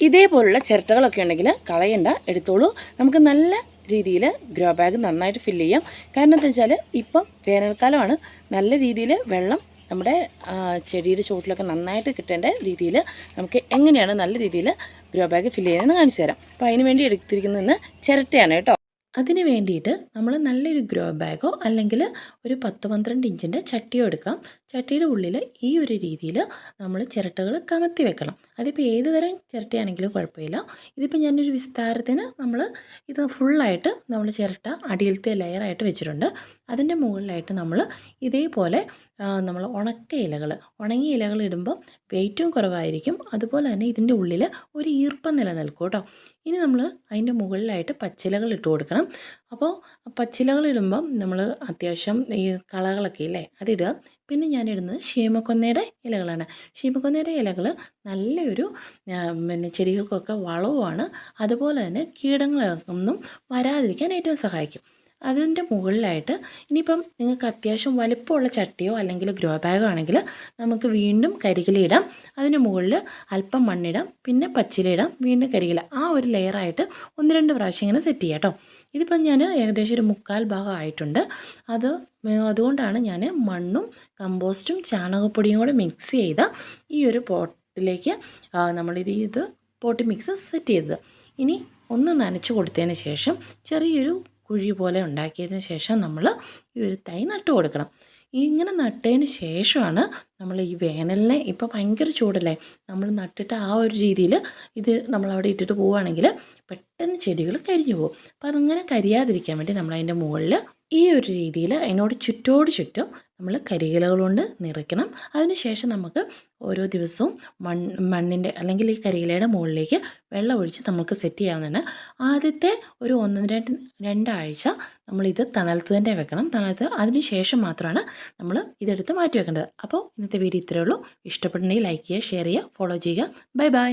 ഇതേപോലുള്ള ചിരട്ടകളൊക്കെ ഉണ്ടെങ്കിൽ കളയണ്ട എടുത്തോളൂ. നമുക്ക് നല്ല രീതിയിൽ ഗ്രോ ബാഗ് നന്നായിട്ട് ഫില്ല് ചെയ്യാം. കാരണം എന്താ വെച്ചാൽ ഇപ്പം വേനൽക്കാലമാണ്. നല്ല രീതിയിൽ വെള്ളം നമ്മുടെ ചെടിയുടെ ചുവട്ടിലൊക്കെ നന്നായിട്ട് കിട്ടേണ്ട രീതിയിൽ നമുക്ക് എങ്ങനെയാണ് നല്ല രീതിയിൽ ഗ്രോ ബാഗ് ഫില്ല് ചെയ്യുന്നതെന്ന് കാണിച്ചു തരാം. അപ്പോൾ അതിന് വേണ്ടി എടുത്തിരിക്കുന്നതെന്ന് ചിരട്ടയാണ് കേട്ടോ. അതിന് വേണ്ടിയിട്ട് നമ്മൾ നല്ലൊരു ഗ്രോ ബാഗോ അല്ലെങ്കിൽ ഒരു പത്ത് പന്ത്രണ്ട് ഇഞ്ചിന്റെ ചട്ടിയോ എടുക്കാം. ചട്ടിയുടെ ഉള്ളിൽ ഈ ഒരു രീതിയിൽ നമ്മൾ ചിരട്ടകൾ കമത്തി വെക്കണം. അതിപ്പോൾ ഏത് തരം ചിരട്ടയാണെങ്കിലും കുഴപ്പമില്ല. ഇതിപ്പോൾ ഞാനൊരു വിസ്താരത്തിന് നമ്മൾ ഇത് ഫുള്ളായിട്ട് നമ്മൾ ചിരട്ട അടിയിലത്തെ ലെയറായിട്ട് വെച്ചിട്ടുണ്ട്. അതിന്റെ മുകളിലായിട്ട് നമ്മൾ ഇതേപോലെ നമ്മൾ ഉണക്ക ഇലകൾ ഉണങ്ങിയ ഇലകൾ ഇടുമ്പോൾ വെയിറ്റും കുറവായിരിക്കും. അതുപോലെ തന്നെ ഇതിന്റെ ഉള്ളിൽ ഒരു ഈർപ്പം നിലനിൽക്കും കേട്ടോ. ഇനി നമ്മൾ അതിന്റെ മുകളിലായിട്ട് പച്ചിലകൾ ഇട്ട് കൊടുക്കണം. അപ്പോൾ പച്ചിലകൾ ഇടുമ്പം നമ്മൾ അത്യാവശ്യം ഈ കളകളൊക്കെ ഇല്ലേ അതിടുക പിന്നെ ഞാനിടുന്നത് ഷീമക്കൊന്നയുടെ ഇലകളാണ്. ഷീമക്കൊന്നയുടെ ഇലകൾ നല്ലൊരു പിന്നെ ചെടികൾക്കൊക്കെ വളവുമാണ്. അതുപോലെ തന്നെ കീടങ്ങളൊന്നും വരാതിരിക്കാൻ ഏറ്റവും സഹായിക്കും. അതിന്റെ മുകളിലായിട്ട് ഇനിയിപ്പം നിങ്ങൾക്ക് അത്യാവശ്യം വലിപ്പമുള്ള ചട്ടിയോ അല്ലെങ്കിൽ ഗ്രോ ബാഗോ ആണെങ്കിൽ നമുക്ക് വീണ്ടും കരികിലിടാം. അതിന് മുകളിൽ അല്പം മണ്ണിടാം. പിന്നെ പച്ചിലയിടാം വീണ്ടും കരികില. ആ ഒരു ലെയറായിട്ട് ഒന്ന് രണ്ട് പ്രാവശ്യം ഇങ്ങനെ സെറ്റ് ചെയ്യാം കേട്ടോ ഇതിപ്പം ഞാൻ ഏകദേശം ഒരു മുക്കാൽ ഭാഗം ആയിട്ടുണ്ട്. അത് അതുകൊണ്ടാണ് ഞാൻ മണ്ണും കമ്പോസ്റ്റും ചാണകപ്പൊടിയും കൂടെ മിക്സ് ചെയ്ത ഈ ഒരു പോട്ടിലേക്ക് നമ്മളിത് ഇത് പോട്ട് മിക്സ് സെറ്റ് ചെയ്തത്. ഇനി ഒന്ന് നനച്ച് കൊടുത്തതിന് ശേഷം ചെറിയൊരു കുഴി പോലെ ഉണ്ടാക്കിയതിന് ശേഷം നമ്മൾ ഈ ഒരു തൈ നട്ടു കൊടുക്കണം. ഇങ്ങനെ നട്ടതിന് ശേഷമാണ് നമ്മൾ ഈ വേനലിനെ ഇപ്പോൾ ഭയങ്കര ചൂടല്ലേ? നമ്മൾ നട്ടിട്ട് ആ ഒരു രീതിയിൽ ഇത് നമ്മളവിടെ ഇട്ടിട്ട് പോവുകയാണെങ്കിൽ പെട്ടെന്ന് ചെടികൾ കരിഞ്ഞു പോകും. അപ്പോൾ അതങ്ങനെ കരിയാതിരിക്കാൻ വേണ്ടി നമ്മൾ അതിന്റെ മുകളിൽ ഈ ഒരു രീതിയിൽ അതിനോട് ചുറ്റോട് ചുറ്റും നമ്മൾ കരികിലകൾ കൊണ്ട് നിറയ്ക്കണം. അതിനുശേഷം നമുക്ക് ഓരോ ദിവസവും മണ്ണ് മണ്ണിന്റെ അല്ലെങ്കിൽ ഈ കരികിലയുടെ മുകളിലേക്ക് വെള്ളം ഒഴിച്ച് നമുക്ക് സെറ്റ് ചെയ്യാവുന്നതാണ്. ആദ്യത്തെ ഒരു ഒന്ന് രണ്ട് രണ്ടാഴ്ച നമ്മളിത് തണലത്ത് തന്നെ വെക്കണം. തണലത്ത് അതിന് ശേഷം മാത്രമാണ് നമ്മൾ ഇതെടുത്ത് മാറ്റി വെക്കേണ്ടത്. അപ്പോൾ ഇന്നത്തെ വീഡിയോ ഇത്രയേ ഉള്ളൂ. ഇഷ്ടപ്പെട്ടുണ്ടെങ്കിൽ ലൈക്ക് ചെയ്യുക ഷെയർ ചെയ്യുക ഫോളോ ചെയ്യുക. Bye bye